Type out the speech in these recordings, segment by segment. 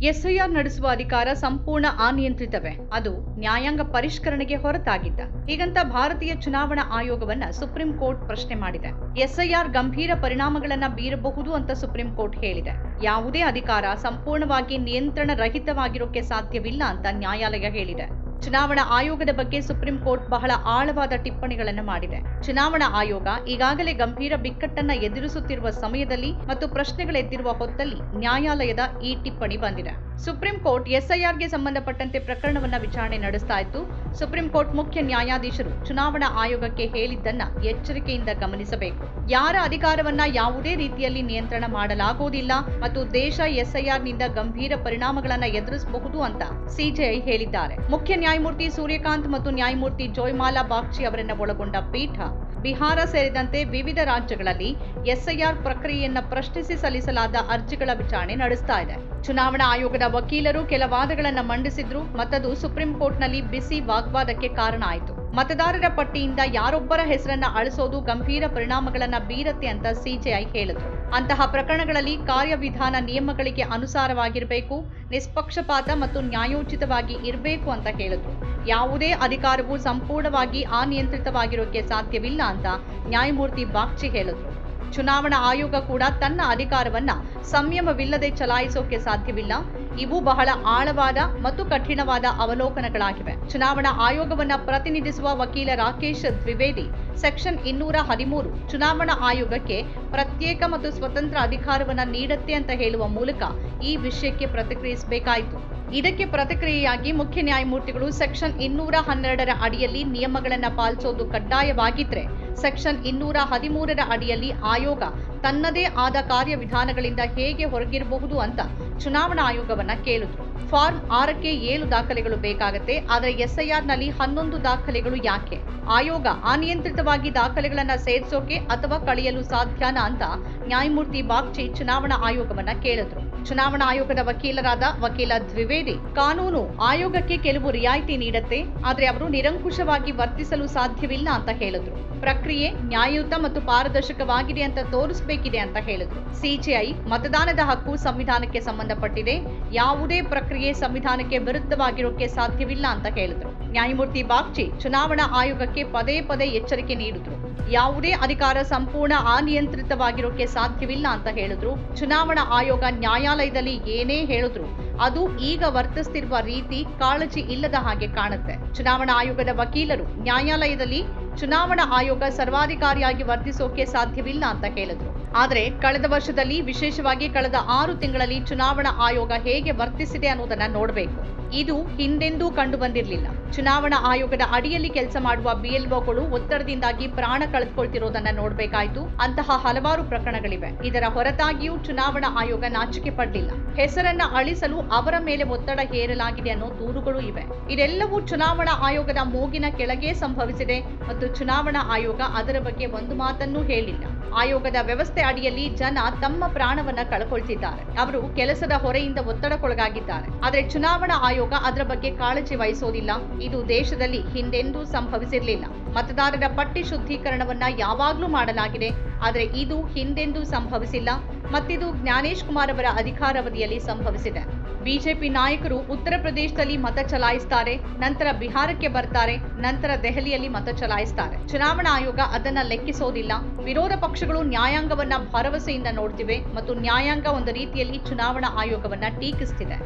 SIR ನಡೆಸುವ ಅಧಿಕಾರ ಸಂಪೂರ್ಣ ಅನಿಯಂತ್ರಿತವೇ? ಅದು ನ್ಯಾಯಾಂಗ ಪರಿಷ್ಕರಣೆಗೆ ಹೊರತಾಗಿದ್ದ. ಹೀಗಂತ ಭಾರತೀಯ ಚುನಾವಣಾ ಆಯೋಗವನ್ನ ಸುಪ್ರೀಂ ಕೋರ್ಟ್ ಪ್ರಶ್ನೆ ಮಾಡಿದೆ. ಎಸ್ಐಆರ್ ಗಂಭೀರ ಪರಿಣಾಮಗಳನ್ನ ಬೀರಬಹುದು ಅಂತ ಸುಪ್ರೀಂ ಕೋರ್ಟ್ ಹೇಳಿದೆ. ಯಾವುದೇ ಅಧಿಕಾರ ಸಂಪೂರ್ಣವಾಗಿ ನಿಯಂತ್ರಣ ರಹಿತವಾಗಿರೋಕೆ ಸಾಧ್ಯವಿಲ್ಲ ಅಂತ ನ್ಯಾಯಾಲಯ ಹೇಳಿದೆ. ಚುನಾವಣಾ ಆಯೋಗದ ಬಗ್ಗೆ ಸುಪ್ರೀಂ ಕೋರ್ಟ್ ಬಹಳ ಆಳವಾದ ಟಿಪ್ಪಣಿಗಳನ್ನು ಮಾಡಿದೆ. ಚುನಾವಣಾ ಆಯೋಗ ಈಗಾಗಲೇ ಗಂಭೀರ ಬಿಕ್ಕಟ್ಟನ್ನ ಎದುರಿಸುತ್ತಿರುವ ಸಮಯದಲ್ಲಿ ಮತ್ತು ಪ್ರಶ್ನೆಗಳೆದ್ದಿರುವ ಹೊತ್ತಲ್ಲಿ ನ್ಯಾಯಾಲಯದ ಈ ಟಿಪ್ಪಣಿ ಬಂದಿದೆ. ಸುಪ್ರೀಂ ಕೋರ್ಟ್ ಎಸ್ಐಆರ್ಗೆ ಸಂಬಂಧಪಟ್ಟಂತೆ ಪ್ರಕರಣವನ್ನ ವಿಚಾರಣೆ ನಡೆಸ್ತಾ ಇತ್ತು. ಸುಪ್ರೀಂ ಕೋರ್ಟ್ ಮುಖ್ಯ ನ್ಯಾಯಾಧೀಶರು ಚುನಾವಣಾ ಆಯೋಗಕ್ಕೆ ಹೇಳಿದ್ದನ್ನ ಎಚ್ಚರಿಕೆಯಿಂದ ಗಮನಿಸಬೇಕು. ಯಾರ ಅಧಿಕಾರವನ್ನ ಯಾವುದೇ ರೀತಿಯಲ್ಲಿ ನಿಯಂತ್ರಣ ಮಾಡಲಾಗುವುದಿಲ್ಲ. ಮತ್ತು ದೇಶ ಎಸ್ಐಆರ್ನಿಂದ ಗಂಭೀರ ಪರಿಣಾಮಗಳನ್ನ ಎದುರಿಸಬಹುದು ಅಂತ ಸಿಜೆಐ ಹೇಳಿದ್ದಾರೆ. ಮುಖ್ಯ ನ್ಯಾಯಮೂರ್ತಿ ಸೂರ್ಯಕಾಂತ್ ಮತ್ತು ನ್ಯಾಯಮೂರ್ತಿ ಜೋಯ್ಮಾಲಾ ಬಾಗ್ಚಿ ಅವರನ್ನ ಒಳಗೊಂಡ ಪೀಠ ಬಿಹಾರ ಸೇರಿದಂತೆ ವಿವಿಧ ರಾಜ್ಯಗಳಲ್ಲಿ ಎಸ್ಐಆರ್ ಪ್ರಕ್ರಿಯೆಯನ್ನು ಪ್ರಶ್ನಿಸಿ ಸಲ್ಲಿಸಲಾದ ಅರ್ಜಿಗಳ ವಿಚಾರಣೆ ನಡೆಸ್ತಾ ಇದೆ. ಚುನಾವಣಾ ಆಯೋಗದ ವಕೀಲರು ಕೆಲ ವಾದಗಳನ್ನು ಮಂಡಿಸಿದ್ರು. ಮತ್ತದು ಸುಪ್ರೀಂ ಕೋರ್ಟ್ನಲ್ಲಿ ಬಿಸಿ ವಾಗ್ವಾದಕ್ಕೆ ಕಾರಣ ಆಯಿತು. ಮತದಾರರ ಪಟ್ಟಿಯಿಂದ ಯಾರೊಬ್ಬರ ಹೆಸರನ್ನ ಅಳಿಸೋದು ಗಂಭೀರ ಪರಿಣಾಮಗಳನ್ನ ಬೀರತ್ತೆ ಅಂತ ಸಿಜೆಐ ಹೇಳಿದ್ರು. ಅಂತಹ ಪ್ರಕರಣಗಳಲ್ಲಿ ಕಾರ್ಯವಿಧಾನ ನಿಯಮಗಳಿಗೆ ಅನುಸಾರವಾಗಿರಬೇಕು, ನಿಷ್ಪಕ್ಷಪಾತ ಮತ್ತು ನ್ಯಾಯೋಚಿತವಾಗಿ ಇರಬೇಕು ಅಂತ ಹೇಳಿದ್ರು. ಯಾವುದೇ ಅಧಿಕಾರವು ಸಂಪೂರ್ಣವಾಗಿ ಅನಿಯಂತ್ರಿತವಾಗಿರೋಕೆ ಸಾಧ್ಯವಿಲ್ಲ ಅಂತ ನ್ಯಾಯಮೂರ್ತಿ ಬಾಗ್ಚಿ ಹೇಳಿದ್ರು. ಚುನಾವಣಾ ಆಯೋಗ ಕೂಡ ತನ್ನ ಅಧಿಕಾರವನ್ನ ಸಂಯಮವಿಲ್ಲದೆ ಚಲಾಯಿಸೋಕೆ ಸಾಧ್ಯವಿಲ್ಲ. ಇವು ಬಹಳ ಆಳವಾದ ಮತ್ತು ಕಠಿಣವಾದ ಅವಲೋಕನಗಳಾಗಿವೆ. ಚುನಾವಣಾ ಆಯೋಗವನ್ನ ಪ್ರತಿನಿಧಿಸುವ ವಕೀಲ ರಾಕೇಶ್ ದ್ವಿವೇದಿ ಸೆಕ್ಷನ್ ಇನ್ನೂರ ಹದಿಮೂರು ಚುನಾವಣಾ ಆಯೋಗಕ್ಕೆ ಪ್ರತ್ಯೇಕ ಮತ್ತು ಸ್ವತಂತ್ರ ಅಧಿಕಾರವನ್ನ ನೀಡತ್ತೆ ಅಂತ ಹೇಳುವ ಮೂಲಕ ಈ ವಿಷಯಕ್ಕೆ ಪ್ರತಿಕ್ರಿಯಿಸಬೇಕಾಯಿತು. ಇದಕ್ಕೆ ಪ್ರತಿಕ್ರಿಯೆಯಾಗಿ ಮುಖ್ಯ ನ್ಯಾಯಮೂರ್ತಿಗಳು ಸೆಕ್ಷನ್ ಇನ್ನೂರ ಹನ್ನೆರಡರ ಅಡಿಯಲ್ಲಿ ನಿಯಮಗಳನ್ನ ಪಾಲಿಸೋದು ಕಡ್ಡಾಯವಾಗಿದ್ರೆ, ಸೆಕ್ಷನ್ ಇನ್ನೂರ ಹದಿಮೂರರ ಅಡಿಯಲ್ಲಿ ಆಯೋಗ ತನ್ನದೇ ಆದ ಕಾರ್ಯವಿಧಾನಗಳಿಂದ ಹೇಗೆ ಹೊರಗಿರಬಹುದು ಅಂತ ಚುನಾವಣಾ ಆಯೋಗವನ್ನ ಕೇಳಿದ್ರು. ಫಾರ್ಮ್ ಆರಕ್ಕೆ ಏಳು ದಾಖಲೆಗಳು ಬೇಕಾಗತ್ತೆ, ಆದರೆ ಎಸ್ಐಆರ್ನಲ್ಲಿ ಹನ್ನೊಂದು ದಾಖಲೆಗಳು ಯಾಕೆ? ಆಯೋಗ ಅನಿಯಂತ್ರಿತವಾಗಿ ದಾಖಲೆಗಳನ್ನು ಸೇರಿಸೋಕೆ ಅಥವಾ ಕಳೆಯಲು ಸಾಧ್ಯನಾ ಅಂತ ನ್ಯಾಯಮೂರ್ತಿ ಬಾಗ್ಚಿ ಚುನಾವಣಾ ಆಯೋಗವನ್ನ ಕೇಳಿದ್ರು. ಚುನಾವಣಾ ಆಯೋಗದ ವಕೀಲರಾದ ವಕೀಲ ದ್ವಿವೇದಿ, ಕಾನೂನು ಆಯೋಗಕ್ಕೆ ಕೆಲವು ರಿಯಾಯಿತಿ ನೀಡತ್ತೆ, ಆದರೆ ಅವರು ನಿರಂಕುಶವಾಗಿ ವರ್ತಿಸಲು ಸಾಧ್ಯವಿಲ್ಲ ಅಂತ ಹೇಳಿದ್ರು. ಪ್ರಕ್ರಿಯೆ ನ್ಯಾಯಯುತ ಮತ್ತು ಪಾರದರ್ಶಕವಾಗಿದೆ ಅಂತ ತೋರಿಸಬೇಕಿದೆ ಅಂತ ಹೇಳಿದ್ರು. ಸಿಜೆಐ ಮತದಾನದ ಹಕ್ಕು ಸಂವಿಧಾನಕ್ಕೆ ಸಂಬಂಧಪಟ್ಟಿದೆ. ಯಾವುದೇ ಪ್ರಕ್ರಿಯೆ ಸಂವಿಧಾನಕ್ಕೆ ವಿರುದ್ಧವಾಗಿರೋಕೆ ಸಾಧ್ಯವಿಲ್ಲ ಅಂತ ಹೇಳಿದ್ರು. ನ್ಯಾಯಮೂರ್ತಿ ಬಾಗ್ಚಿ ಚುನಾವಣಾ ಆಯೋಗಕ್ಕೆ ಪದೇ ಪದೇ ಎಚ್ಚರಿಕೆ ನೀಡಿದ್ರು. ಯಾವುದೇ ಅಧಿಕಾರ ಸಂಪೂರ್ಣ ಅನಿಯಂತ್ರಿತವಾಗಿರೋಕೆ ಸಾಧ್ಯವಿಲ್ಲ ಅಂತ ಹೇಳಿದ್ರು. ಚುನಾವಣಾ ಆಯೋಗ ನ್ಯಾಯಾಲಯದಲ್ಲಿ ಏನೇ ಹೇಳಿದ್ರು, ಅದು ಈಗ ವರ್ತಿಸ್ತಿರುವ ರೀತಿ ಕಾಳಜಿ ಇಲ್ಲದ ಹಾಗೆ ಕಾಣುತ್ತೆ. ಚುನಾವಣಾ ಆಯೋಗದ ವಕೀಲರು ನ್ಯಾಯಾಲಯದಲ್ಲಿ ಚುನಾವಣಾ ಆಯೋಗ ಸರ್ವಾಧಿಕಾರಿಯಾಗಿ ವರ್ತಿಸೋಕೆ ಸಾಧ್ಯವಿಲ್ಲ ಅಂತ ಹೇಳಿದ್ರು. ಆದರೆ ಕಳೆದ ವರ್ಷದಲ್ಲಿ, ವಿಶೇಷವಾಗಿ ಕಳೆದ ಆರು ತಿಂಗಳಲ್ಲಿ ಚುನಾವಣಾ ಆಯೋಗ ಹೇಗೆ ವರ್ತಿಸಿದೆ ಅನ್ನೋದನ್ನ ನೋಡಬೇಕು. ಇದು ಹಿಂದೆಂದೂ ಕಂಡು ಬಂದಿರಲಿಲ್ಲ ಚುನಾವಣಾ ಆಯೋಗದ ಅಡಿಯಲ್ಲಿ ಕೆಲಸ ಮಾಡುವ ಬಿಎಲ್ಒಗಳು ಒತ್ತಡದಿಂದಾಗಿ ಪ್ರಾಣ ಕಳೆದುಕೊಳ್ತಿರೋದನ್ನ ನೋಡಬೇಕಾಯಿತು. ಅಂತಹ ಹಲವಾರು ಪ್ರಕರಣಗಳಿವೆ. ಇದರ ಹೊರತಾಗಿಯೂ ಚುನಾವಣಾ ಆಯೋಗ ನಾಚಿಕೆ ಪಡಲಿಲ್ಲ. ಹೆಸರನ್ನ ಅಳಿಸಲು ಅವರ ಮೇಲೆ ಒತ್ತಡ ಹೇರಲಾಗಿದೆ ಅನ್ನೋ ದೂರುಗಳು ಇವೆ. ಇದೆಲ್ಲವೂ ಚುನಾವಣಾ ಆಯೋಗದ ಮೂಗಿನ ಕೆಳಗೆ ಸಂಭವಿಸಿದೆ ಮತ್ತು ಚುನಾವಣಾ ಆಯೋಗ ಅದರ ಬಗ್ಗೆ ಒಂದು ಮಾತನ್ನೂ ಹೇಳಿಲ್ಲ. ಆಯೋಗದ ವ್ಯವಸ್ಥೆ ಅಡಿಯಲ್ಲಿ ಜನ ತಮ್ಮ ಪ್ರಾಣವನ್ನ ಕಳ್ಕೊಳ್ತಿದ್ದಾರೆ. ಅವರು ಕೆಲಸದ ಹೊರೆಯಿಂದ ಒತ್ತಡಕ್ಕೊಳಗಾಗಿದ್ದಾರೆ. ಆದರೆ ಚುನಾವಣಾ ಆಯೋಗ ಅದರ ಬಗ್ಗೆ ಕಾಳಜಿ ವಹಿಸೋದಿಲ್ಲ. ಇದು ದೇಶದಲ್ಲಿ ಹಿಂದೆಂದೂ ಸಂಭವಿಸಿರಲಿಲ್ಲ. ಮತದಾರರ ಪಟ್ಟಿ ಶುದ್ಧೀಕರಣವನ್ನ ಯಾವಾಗಲೂ ಮಾಡಲಾಗಿದೆ. ಆದರೆ ಇದು ಹಿಂದೆಂದೂ ಸಂಭವಿಸಿಲ್ಲ. ಮತ್ತಿದು ಜ್ಞಾನೇಶ್ ಕುಮಾರ್ ಅವರ ಅಧಿಕಾರಾವಧಿಯಲ್ಲಿ ಸಂಭವಿಸಿದೆ. ಬಿಜೆಪಿ ನಾಯಕರು ಉತ್ತರ ಪ್ರದೇಶದಲ್ಲಿ ಮತ ಚಲಾಯಿಸ್ತಾರೆ, ನಂತರ ಬಿಹಾರಕ್ಕೆ ಬರ್ತಾರೆ, ನಂತರ ದೆಹಲಿಯಲ್ಲಿ ಮತ ಚಲಾಯಿಸ್ತಾರೆ. ಚುನಾವಣಾ ಆಯೋಗ ಅದನ್ನ ಲೆಕ್ಕಿಸೋದಿಲ್ಲ. ವಿರೋಧ ಪಕ್ಷಗಳು ನ್ಯಾಯಾಂಗವನ್ನ ಭರವಸೆಯಿಂದ ನೋಡ್ತಿವೆ ಮತ್ತು ನ್ಯಾಯಾಂಗ ಒಂದು ರೀತಿಯಲ್ಲಿ ಚುನಾವಣಾ ಆಯೋಗವನ್ನ ಟೀಕಿಸ್ತಿದೆ.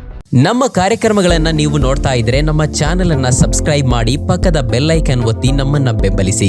ನಮ್ಮ ಕಾರ್ಯಕ್ರಮಗಳನ್ನ ನೀವು ನೋಡ್ತಾ ಇದ್ರೆ ನಮ್ಮ ಚಾನೆಲ್ ಅನ್ನ ಸಬ್ಸ್ಕ್ರೈಬ್ ಮಾಡಿ ಪಕ್ಕದ ಬೆಲ್ ಐಕನ್ ಒತ್ತಿ ನಮ್ಮನ್ನ ಬೆಂಬಲಿಸಿ.